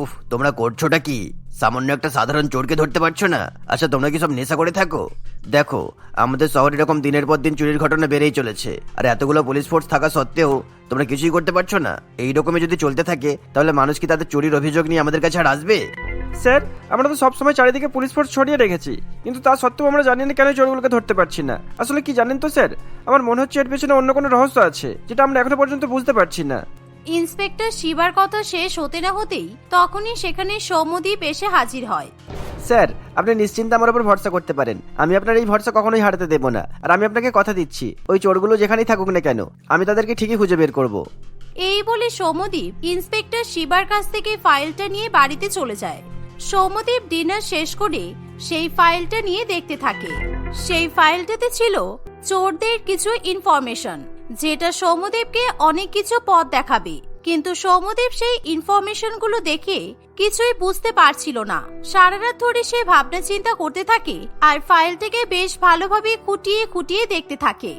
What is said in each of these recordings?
উফ, তোমরা করছোটা কি? সামান্য একটা সাধারণ চোরকে ধরতে পারছ না? আচ্ছা তোমরা কি সব নেশা করে থাকো? দেখো, আমাদের শহরে এরকম দিনের পর দিন চুরির ঘটনা বেড়েই চলেছে। আর এতগুলো পুলিশ ফোর্স থাকা সত্ত্বেও তোমরা কিছুই করতে পারছ না। এই রকমই যদি চলতে থাকে, তাহলে মানুষ কি তাদের চুরির অভিযোগ নিয়ে আমাদের কাছে আর আসবে? স্যার, আমরা তো সবসময় চারিদিকে পুলিশ ফোর্স ছড়িয়ে রেখেছি। কিন্তু তা সত্ত্বেও আমরা জানি না কেন চোরগুলোকে ধরতে পারছি না। আসলে কি জানেন তো, স্যার? আমার মনে হচ্ছে এর পেছনে অন্য কোনো রহস্য আছে, যেটা আমরা এখনও পর্যন্ত বুঝতে পারছি না। ইন্সপেক্টর শিবার কথা শেষ হতে না হতেই তখনই সেখানে সৌম্যদীপ এসে হাজির হয়। স্যার আপনি নিশ্চিন্তে আমার উপর ভরসা করতে পারেন। আমি আপনার এই ভরসা কখনোই হারাতে দেবো না। আর আমি আপনাকে কথা দিচ্ছি ওই চোরগুলো যেখানেই থাকুক না কেন আমি তাদেরকে ঠিকই খুঁজে বের করব। এই বলে সৌম্যদীপ ইন্সপেক্টর শিবার কাছ থেকে ফাইলটা নিয়ে বাড়িতে চলে যায়। সৌম্যদীপ ডিনার শেষ করে সেই ফাইলটা নিয়ে দেখতে থাকে। সেই ফাইলটাতে ছিল চোরদের কিছু ইনফরমেশন যেটা সৌম্যদেবকে অনেক কিছু পথ দেখাবে। কিন্তু সৌম্যদেব সেই ইনফরমেশনগুলো দেখে কিছুই বুঝতে পারছিল না। সারা রাত ধরে সে ভাবনা চিন্তা করতে থাকে আর ফাইলটাকে বেশ ভালোভাবে খুঁটিয়ে খুঁটিয়ে দেখতে থাকে।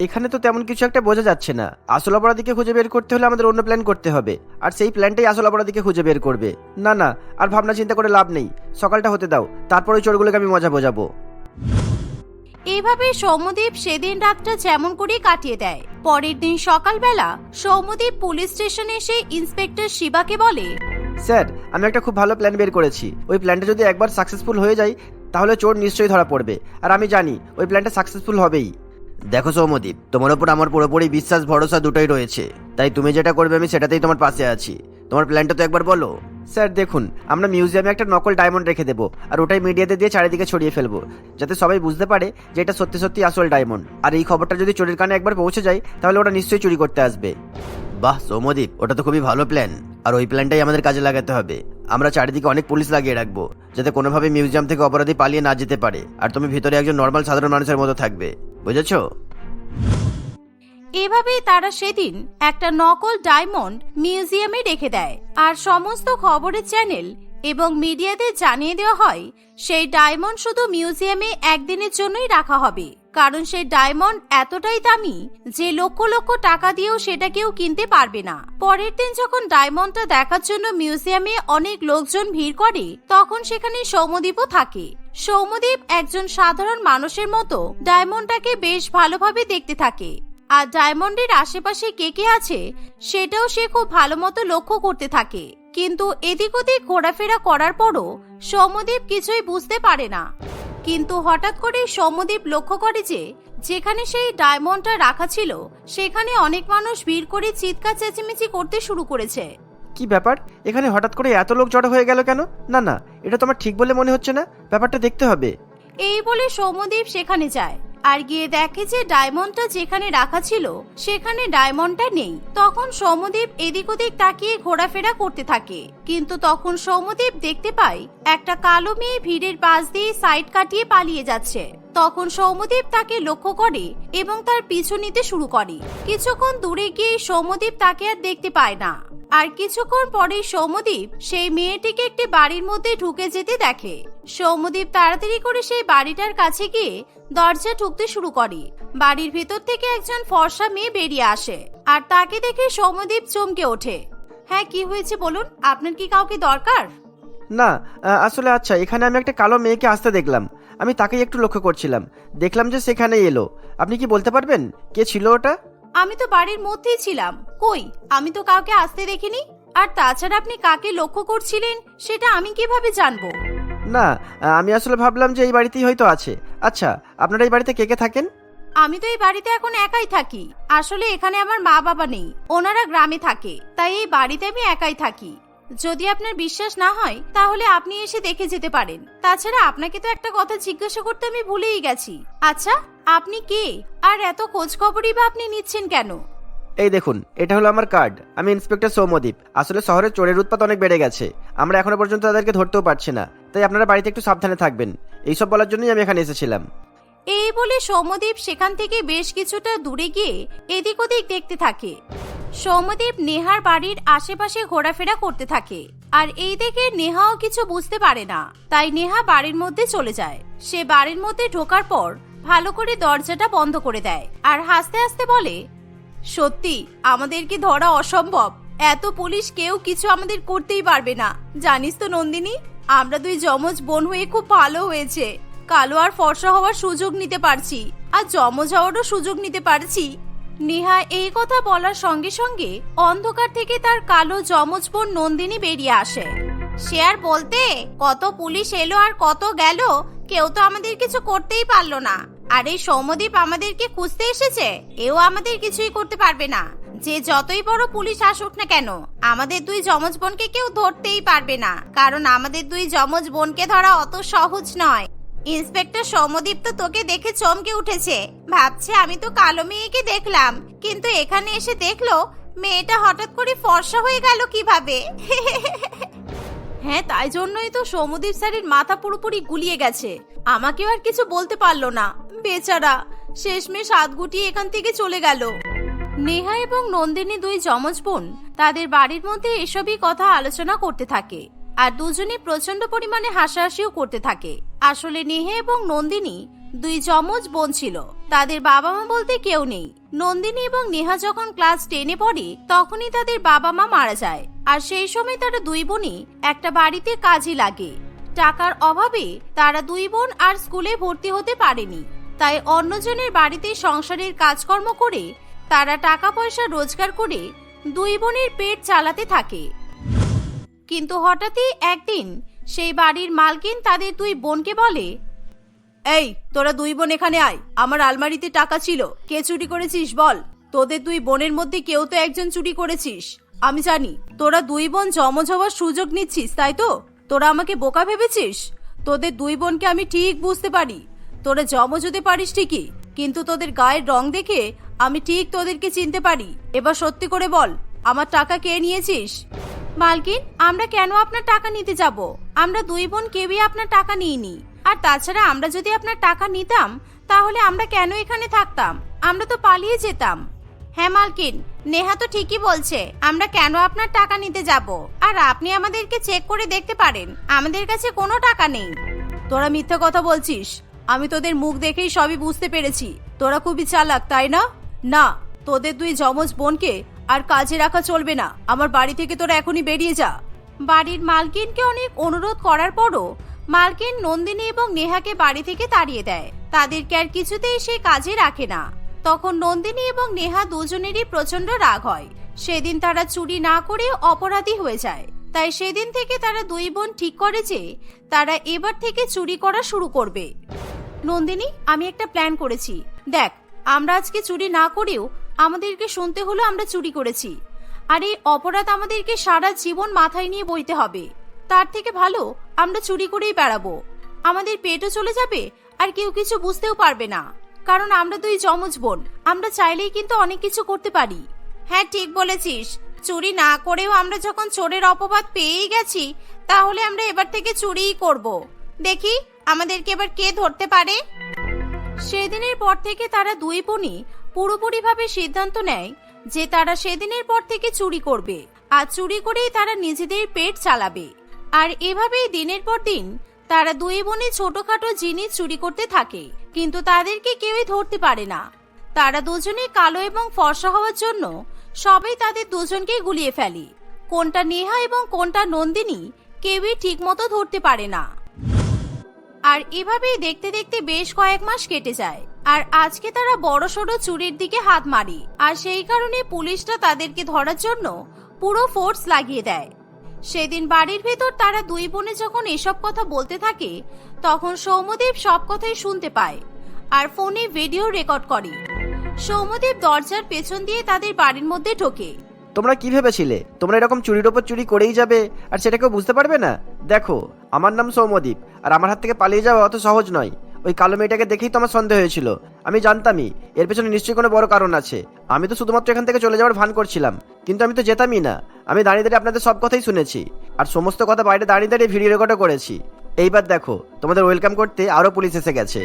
এখানে তো তেমন কিছু একটা বোঝা যাচ্ছে না। আসল অপরাধীকে খুঁজে বের করতে হলে আমাদের অন্য প্ল্যান করতে হবে। আর সেই প্ল্যানটাই আসল অপরাধীকে খুঁজে বের করবে। না না, আর ভাবনা চিন্তা করে লাভ নেই। সকালটা হতে দাও। তারপর চোরগুলোকে আমি মজা বোঝাবো। এইভাবে সৌম্যদীপ সেদিন রাতটা যেমন করে কাটিয়ে দেয়। পরের দিন সকালবেলা সৌম্যদীপ পুলিশ স্টেশনে এসে ইন্সপেক্টর শিবাকে বলে স্যার আমি একটা খুব ভালো প্ল্যান বের করেছি। ওই প্ল্যানটা যদি একবার সাকসেসফুল হয়ে যায় তাহলে চোর নিশ্চয়ই ধরা পড়বে। আর আমি জানি ওই প্ল্যানটা সাকসেসফুল হবেই। দেখো সৌমদীপ তোমার ওপর আমার পুরোপুরি বিশ্বাস ভরসা দুটোই রয়েছে। তাই তুমি যেটা করবে আমি সেটাতেই তোমার পাশে আছি। তোমার প্ল্যানটা তো একবার বলো। স্যার, দেখুন, আমরা মিউজিয়ামে একটা নকল ডায়মন্ড রেখে দেবো, আর ওটাই মিডিয়াতে দিয়ে চারিদিকে ছড়িয়ে ফেলব, যাতে সবাই বুঝতে পারে যে এটা সত্যি সত্যি আসল ডায়মন্ড। আর এই খবরটা যদি চোরের কানে একবার পৌঁছে যায়, তাহলে ওটা নিশ্চয়ই চুরি করতে আসবে। বাহ সৌমদীপ ওটা তো খুবই ভালো প্ল্যান। আর ওই প্ল্যানটাই আমাদের কাজে লাগাতে হবে। আমরা চারিদিকে অনেক পুলিশ লাগিয়ে রাখব, যাতে কোনোভাবে মিউজিয়াম থেকে অপরাধী পালিয়ে না যেতে পারে। আর তুমি ভিতরে একজন নর্মাল সাধারণ মানুষের মতো থাকবে, বুঝেছ? এভাবেই তারা সেদিন একটা নকল ডায়মন্ড মিউজিয়ামে রেখে দেয়। আর সমস্ত খবরের চ্যানেল এবং মিডিয়াদের জানিয়ে দেওয়া হয়, সেই ডায়মন্ড শুধু মিউজিয়ামে একদিনের জন্যই রাখা হবে। কারণ সেই ডায়মন্ড এতটাই দামি যে লক্ষ লক্ষ টাকা দিয়েও সেটা কেউ কিনতে পারবে না। পরের দিন যখন ডায়মন্ডটা দেখার জন্য মিউজিয়ামে অনেক লোকজন ভিড় করে, তখন সেখানে সৌমদ্বীপও থাকে। সৌমদ্বীপ একজন সাধারণ মানুষের মতো ডায়মন্ডটাকে বেশ ভালোভাবে দেখতে থাকে। আর ডায়মন্ডের আশেপাশে কে কে আছে সেটাও সে খুব ভালো মতো লক্ষ্য করতে থাকে। কিন্তু এদিক ওদিক ঘোরাফেরা করার পরও সৌম্যদীপ কিছুই বুঝতে পারে না। কিন্তু হঠাৎ করে সৌম্যদীপ লক্ষ্য করে যে যেখানে সেই ডায়মন্ডটা রাখা ছিল সেখানে অনেক মানুষ ভিড় করে চিৎকার চেঁচিমেচি করতে শুরু করেছে। কি ব্যাপার? এখানে হঠাৎ করে এত লোক জড়ো হয়ে গেল কেন? না না এটা তো আমার ঠিক বলে মনে হচ্ছে না। ব্যাপারটা দেখতে হবে। এই বলে সৌম্যদীপ সেখানে যায়। আর গিয়ে দেখে যে ডায়মন্ডটা যেখানে রাখা ছিল, সেখানে ডায়মন্ডটা নেই। তখন সৌম্যদীপ এদিক ওদিক তাকিয়ে ঘোরাফেরা করতে থাকে। কিন্তু তখন সৌম্যদীপ দেখতে পায়, একটা কালো মেয়ে ভিড়ের পাশ দিয়ে সাইড কাটিয়ে পালিয়ে যাচ্ছে। তখন সৌম্যদীপ তাকে লক্ষ্য করে এবং তার পিছু নিতে শুরু করে। কিছুক্ষণ দূরে গিয়ে সৌম্যদীপ তাকে আর দেখতে পায় না। আর কিছুক্ষণ পরে সৌম্যদীপ সেই মেয়েটিকে একটি বাড়ির মধ্যে ঢুকে যেতে দেখে। সৌম্যদীপ তাড়াতাড়ি করে সেই বাড়িটার কাছে গিয়ে দরজা ঠুকতে শুরু করে। বাড়ির ভেতর থেকে একজন ফর্সা মেয়ে বেরিয়ে আসে আর তাকে দেখে সৌম্যদীপ চমকে ওঠে। হ্যাঁ কি হয়েছে বলুন? আপনার কি কাউকে দরকার? না আসলে আচ্ছা এখানে আমি একটা কালো মেয়েকে আসতে দেখলাম। আমি তাকেই একটু লক্ষ্য করছিলাম। দেখলাম যে সেখানে এলো। আপনি কি বলতে পারবেন? কে ছিল ওটা? আমি তো বাড়ির মধ্যেই ছিলাম। কই আমি তো কাউকে আসতে দেখিনি? আর তাছাড়া আপনি কাকে লক্ষ্য করছিলেন সেটা আমি কীভাবে জানব? না আমি আসলে ভাবলাম যে এই বাড়িতেই হয়তো আছে। আচ্ছা আপনারা এই বাড়িতে কে কে থাকেন? আমি তো এই বাড়িতে এখন একাই থাকি। আসলে এখানে আমার মা বাবা নেই ওনারা গ্রামে থাকে তাই এই বাড়িতে আমি একাই থাকি। যদি আপনার বিশ্বাস না হয় তাহলে আপনি এসে দেখে যেতে পারেন। তাছাড়া আপনাকে তো একটা কথা জিজ্ঞাসা করতে আমি ভুলেই গেছি। আচ্ছা আপনি কে? আর এত খোঁজ খবরই বা আপনি নিচ্ছেন কেন? এই দেখুন এটা হলো আমার কার্ড। আমি ইন্সপেক্টর সৌম্যদীপ। আসলে শহরে চোরের উৎপাত অনেক বেড়ে গেছে। আমরা এখনও পর্যন্ত তাদেরকে ধরতেও পারছি না। তাই আপনারা বাড়িতে একটু সাবধানে থাকবেন। এইসব বলার জন্যই আমি এখানে এসেছিলাম। এই বলে সৌম্যদীপ সেখান থেকে বেশ কিছুটা দূরে গিয়ে এদিক ওদিক দেখতে থাকে। সৌম্যদীপ নেহার বাড়ির আশেপাশে ঘোরাফেরা করতে থাকে। আর এই দেখে নেহাও কিছু বুঝতে পারে না। তাই নেহা বাড়ির মধ্যে চলে যায়। সে বাড়ির মধ্যে ঢোকার পর ভালো করে দরজাটা বন্ধ করে দেয় আর হাসতে হাসতে বলে, সত্যি, আমাদের কি ধরা অসম্ভব। এত পুলিশ কেউ কিছু আমাদের করতেই পারবে না। জানিস তো নন্দিনী, আমরা দুই যমজ বোন হয়ে খুব ভালো হয়েছে। কালো আর ফর্সা হওয়ার সুযোগ নিতে পারছি। আর যমজ হওয়ারও সুযোগ নিতে পারছি। নেহা এই কথা বলার সঙ্গে সঙ্গে অন্ধকার থেকে তার কালো যমজ বোন নন্দিনী বেরিয়ে আসে। সে আর বলতে, কত পুলিশ এলো আর কত গেল, কেউ তো আমাদের কিছু করতেই পারল না। আর এই সৌমদীপ আমাদেরকে খুঁজতে এসেছে, এও আমাদের কিছুই করতে পারবে না। যে যতই বড় পুলিশ আসুক না কেন, আমাদের দুই যমজ বোনকে কেউ ধরতেই পারবে না। কারণ আমাদের দুই যমজ বোনকে ধরা অত সহজ নয়। ইন্সপেক্টর সৌমদীপ তো তোকে দেখে চমকে উঠেছে। ভাবছে, আমি তো কালো মেয়েকে দেখলাম। কিন্তু এখানে এসে দেখল, মেয়েটা হঠাৎ করে ফর্সা হয়ে গেল কীভাবে? হ্যাঁ তাই জন্যই তো সৌমদীপ স্যারের মাথা পুরোপুরি গুলিয়ে গেছে। আমাকেও আর কিছু বলতে পারল না। বেচারা, শেষমেশ হাত গুটিয়ে এখান থেকে চলে গেল। নেহা এবং নন্দিনী দুই যমজ বোন, তাদের বাড়ির মধ্যে এসবই কথা আলোচনা করতে থাকে। আর দুজনে প্রচণ্ড পরিমাণে হাসাহাসিও করতে থাকে। আসলে নেহা এবং নন্দিনী দুই যমজ বোন ছিল। তাদের বাবা মা বলতে কেউ নেই। নন্দিনী এবং নেহা যখন ক্লাস টেনে পড়ে, তখনই তাদের বাবা মা মারা যায়। আর সেই সময় তারা দুই বোনই একটা বাড়িতে কাজে লাগে। টাকার অভাবে তারা দুই বোন আর স্কুলে ভর্তি হতে পারেনি। তাই অন্যজনের বাড়িতে সংসারের কাজকর্ম করে তারা টাকা পয়সা রোজগার করে দুই বোনের পেট চালাতে থাকে। কিন্তু হঠাৎই একদিন সেই বাড়ির মালকিন তাদের দুই বোনকে বলে, এই, তোরা দুই বোন এখানে আয়। আমার আলমারিতে টাকা ছিল। কে চুরি করেছিস বল? তোদের দুই বোনের মধ্যে কেউ তো একজন চুরি করেছিস। আমি জানি, তোরা দুই বোন জমজ হওয়ার সুযোগ নিচ্ছিস, তাই তো? তোরা আমাকে বোকা ভেবেছিস? তোদের দুই বোনকে আমি ঠিক বুঝতে পারি। তোরা জমজ হতে পারিস ঠিকই, কিন্তু তোদের গায়ের রং দেখে আমি ঠিক তোদেরকে চিনতে পারি। এবার সত্যি করে বল, আমার টাকা কে নিয়েছিস? মালকিন, আমরা কেন আপনার টাকা নিতে যাব? আমরা দুই বোন কেউই আপনার টাকা নিইনি। আর তাছাড়া আমরা যদি আপনার টাকা নিতাম, তাহলে আমরা কেন এখানে থাকতাম? আমরা তো পালিয়ে যেতাম। হ্যাঁ মালকিন, নেহা তো ঠিকই বলছে, আমরা কেন আপনার টাকা নিতে যাব? আর আপনি আমাদেরকে চেক করে দেখতে পারেন, আমাদের কাছে কোনো টাকা নেই। তোরা মিথ্যা কথা বলছিস, আমি তোদের মুখ দেখেই সবই বুঝতে পেরেছি। তোরা খুবই চালাক, তাই না? না, তোদের দুই যমজ বোনকে আর কাজে রাখা চলবে না। আমার বাড়ি থেকে তোরা এখনই বেরিয়ে যা। বাড়ির মালকিনকে অনেক অনুরোধ করার পরও মালকিন নন্দিনী এবং নেহাকে বাড়ি থেকে তাড়িয়ে দেয়। তাদেরকে আর কিছুতেই সে কাজে রাখে না। তখন নন্দিনী এবং নেহা দুজনেরই প্রচণ্ড রাগ হয়। সেদিন তারা চুরি না করে অপরাধী হয়ে যায়। তাই সেদিন থেকে তারা দুই বোন ঠিক করে যে তারা এবার থেকে চুরি করা শুরু করবে। নন্দিনী, আমি একটা প্ল্যান করেছি। দেখ, আমরা আজকে চুরি না করেও আমাদেরকে শুনতে হলো আমরা চুরি করেছি। আর এই অপরাধ আমাদেরকে সারা জীবন মাথায় নিয়ে বইতে হবে। তার থেকে ভালো, আমরা চুরি করেই বেড়াবো। আমাদের পেটও চলে যাবে, আর কেউ কিছু বুঝতেও পারবে না। কারণ আমরা দুই যমজ বোন, আমরা চাইলেই কিন্তু অনেক কিছু করতে পারি। হ্যাঁ ঠিক বলেছিস। চুরি না করেও আমরা যখন চোরের অপবাদ পেয়েই গেছি, তাহলে আমরা এবার থেকে চুরিই করব। দেখি, আমাদেরকে এবার কে ধরতে পারে? সেদিনের পর থেকে তারা দুই বোনই পুরোপুরিভাবে সিদ্ধান্ত নেয় যে তারা সেদিনের পর থেকে চুরি করবে আর চুরি করেই তারা নিজেদের পেট চালাবে। আর এভাবেই দিনের পর দিন তারা দুই বোনে ছোটখাটো জিনিস চুরি করতে থাকে, কিন্তু তাদেরকে কেউই ধরতে পারে না। তারা দুজনে কালো এবং ফর্সা হওয়ার জন্য সবাই তাদের দুজনকে গুলিয়ে ফেলে। কোনটা নেহা এবং কোনটা নন্দিনী কেউই ঠিকমতো ধরতে পারে না। আর এভাবেই দেখতে দেখতে বেশ কয়েক মাস কেটে যায়। আর আজকে তারা বড়সড় চুরির দিকে হাত মারি। আর সেই কারণে পুলিশরা তাদেরকে ধরার জন্য পুরো ফোর্স লাগিয়ে দেয়। সেদিন বাড়ির ভেতর তারা দুই বোনে যখন এসব কথা বলতে থাকে, তখন সৌমদেব সব কথাই শুনতে পায় আর ফোনে ভিডিও রেকর্ড করে। সৌমদেব দরজার পেছন দিয়ে তাদের বাড়ির মধ্যে ঢোকে। তোমরা কি ভেবেছিলে? তোমরা এরকম চুরির ওপর চুরি করেই যাবে, আর সেটা কেউ বুঝতে পারবে না? দেখো, আমার নাম সৌমদ্বীপ আর আমার হাত থেকে পালিয়ে যাওয়া অত সহজ নয়। ওই কালো মেয়েটাকে দেখেই তো আমার সন্দেহ হয়েছিল। আমি জানতামই, এর পেছনে নিশ্চয়ই কোনো বড় কারণ আছে। আমি তো শুধুমাত্র এখান থেকে চলে যাওয়ার ভান করছিলাম, কিন্তু আমি তো যেতামই না। আমি দাঁড়িয়ে দাঁড়িয়ে আপনাদের সব কথাই শুনেছি, আর সমস্ত কথা বাইরে দাঁড়িয়ে দাঁড়িয়ে ভিডিও রেকর্ডও করেছি। এইবার দেখো, তোমাদের ওয়েলকাম করতে আরও পুলিশ এসে গেছে।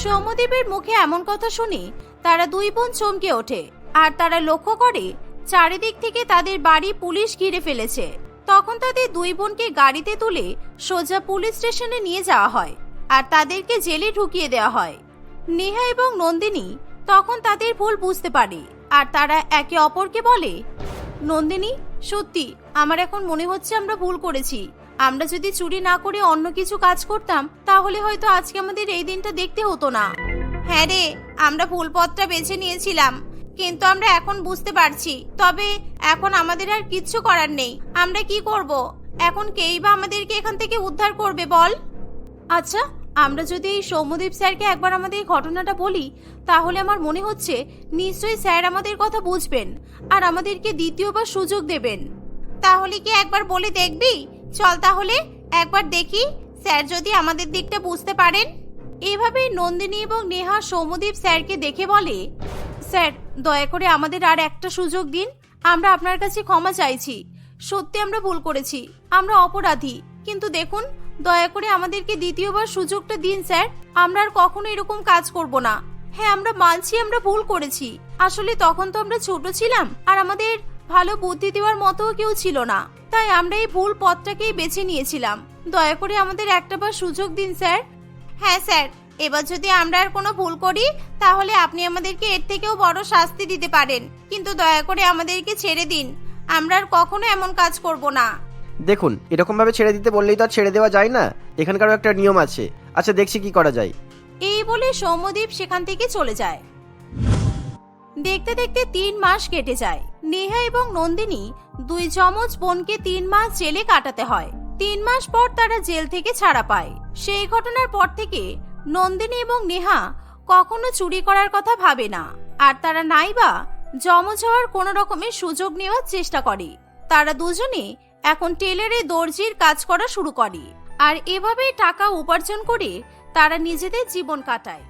সৌম্যদেবের মুখে এমন কথা শুনে, তারা দুই বোন চমকে ওঠে, আর তারা লক্ষ্য করে চারিদিক থেকে তাদের বাড়ি পুলিশ ঘিরে ফেলেছে। তখন তাদের দুই বোনকে গাড়িতে তুলে সোজা পুলিশ স্টেশনে নিয়ে যাওয়া হয় আর তাদেরকে জেলে ঢুকিয়ে দেওয়া হয়। নেহা এবং নন্দিনী তখন তাদের ভুল বুঝতে পারে আর তারা একে অপরকে বলে, নন্দিনী, সত্যি, আমার এখন মনে হচ্ছে আমরা ভুল করেছি। আমরা যদি চুরি না করে অন্য কিছু কাজ করতাম, তাহলে হয়তো আজকে আমাদের এই দিনটা দেখতে হতো না। হ্যাঁ রে, আমরা ভুল পথটা বেছে নিয়েছিলাম। কিন্তু আমরা এখন বুঝতে পারছি। তবে এখন আমাদের আর কিচ্ছু করার নেই। আমরা কি করব? এখন কেই বা আমাদেরকে এখান থেকে উদ্ধার করবে বল? আচ্ছা আমরা যদি এই সৌম্যদীপ স্যারকে একবার আমাদের এই ঘটনাটা বলি, তাহলে আমার মনে হচ্ছে নিশ্চয়ই স্যার আমাদের কথা বুঝবেন আর আমাদেরকে দ্বিতীয়বার সুযোগ দেবেন। তাহলে কি একবার বলে দেখবি? চল তাহলে, একবার দেখি স্যার যদি আমাদের দিকটা বুঝতে পারেন। এভাবেই নন্দিনী এবং নেহা সৌম্যদীপ স্যারকে দেখে বলে স্যার, দয়া করে আমাদের আর একটা সুযোগ দিন। আমরা আপনার কাছে ক্ষমা চাইছি। সত্যি আমরা ভুল করেছি। আমরা অপরাধী। কিন্তু দেখুন, দয়া করে আমাদেরকে দ্বিতীয়বার সুযোগটা দিন, স্যার। আমরা আর কখনো এরকম কাজ করব না। হ্যাঁ আমরা মানছি, আমরা ভুল করেছি। আসলে তখন তো আমরা ছোট ছিলাম, আর আমাদের ভালো বুদ্ধি দেওয়ার মতো কেউ ছিল না। তাই আমরা এই ভুল পথটাকেই বেছে নিয়েছিলাম। দয়া করে আমাদের একটাবার সুযোগ দিন, স্যার। হ্যাঁ স্যার। এবার যদি আমরা আর কোনো ভুল করি তাহলে আপনি আমাদেরকে এর থেকেও বড় শাস্তি দিতে পারেন। কিন্তু দয়া করে আমাদেরকে ছেড়ে দিন। আমরা আর কখনো এমন কাজ করব না। দেখুন এরকম ভাবে ছেড়ে দিতে বললেই তো আর ছেড়ে দেওয়া যায় না। এখানকারও একটা নিয়ম আছে। আচ্ছা দেখছি কি করা যায়। এই বলে সৌম্যদীপ সেখান থেকে চলে যায়। দেখতে দেখতে তিন মাস কেটে যায়। নেহা এবং নন্দিনী দুই যমজ বোনকে তিন মাস জেলে কাটাতে হয়। তিন মাস পর তারা জেল থেকে ছাড়া পায়। সেই ঘটনার পর থেকে নন্দিনী এবং নেহা কখনো চুরি করার কথা ভাবে না। আর তারা নাইবা যমজ হওয়ার কোনো রকমের সুযোগ নেওয়ার চেষ্টা করে। তারা দুজনে এখন টেলারে দর্জির কাজ করা শুরু করে। আর এভাবেই টাকা উপার্জন করে তারা নিজেদের জীবন কাটায়।